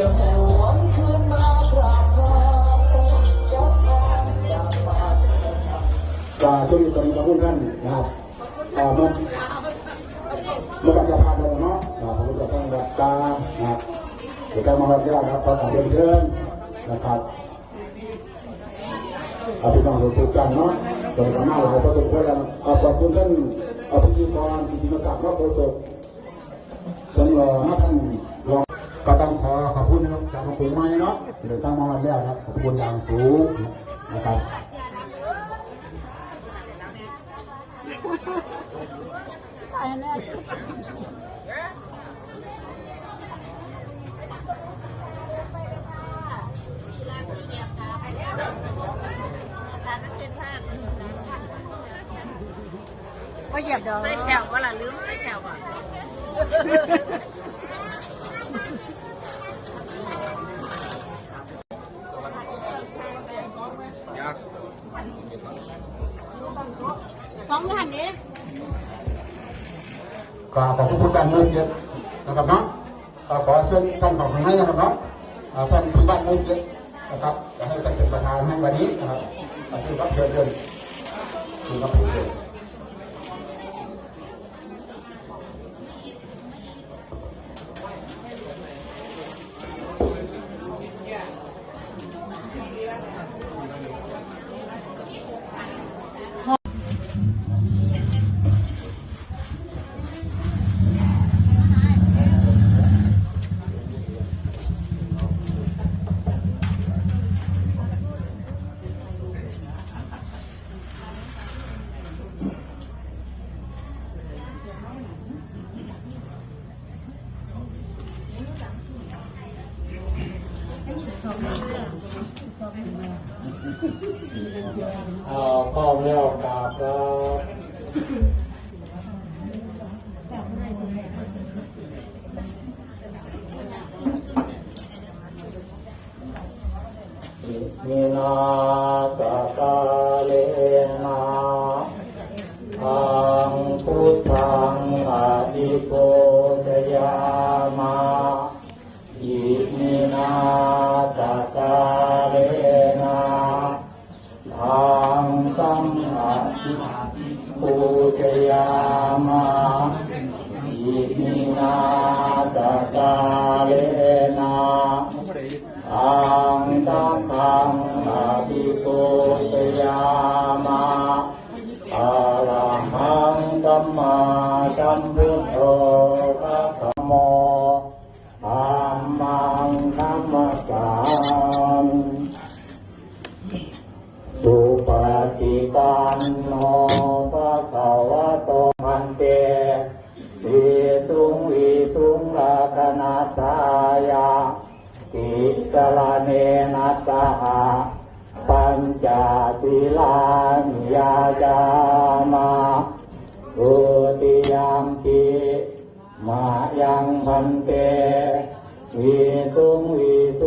จะหวนคืนมากรช่วยตอนนี้ขอบคุณท่านนะครับอ่ามันมันก็จะพาลงเนาะอ่าผมก็ต้องรับตานะครับเดี๋ยวการมารับยาครับขอขอบคุณเชิญนะครับอาพี่น้องทุกท่านเนาะโดยประมาณเราก็ต้องพูดกันขอบคุณท่านอภิจิกรพิธีกดิ์เนาะโฆษกสำรองท่านรองก็ต้องขอขอบ คุณนะครับจากหลวงปู่ไม้เนาะเดินทางมาวันแรกครับขอบคุณอย่างสูงนะครับก็เหยียบดอกใส่แถวก็ล่ะลืมใส่แถวอะ สองพันนี้ก็ขอบคุณคุณการเงินเจ็ดนะครับเนาะก็ขอเชิญท่านของข้างในนะครับเนาะท่านผู้บ้านเงินเจ็ดนะครับจะให้ท่านเป็นประธานให้วันนี้นะครับเชิญรับเชิญเชิญคุณรับ เอาเข้าแล้วกราบครับมินาสกาเลนะทังพุทธังอภิโก มาทิปูช ปันโนภะคะวะโตมันเตวิสุงวิสุงราคณาตายาติสลาเนนัสหะปัญจศีลานิยาจามาอุติยามปิมายังพันเตวิสุงวิ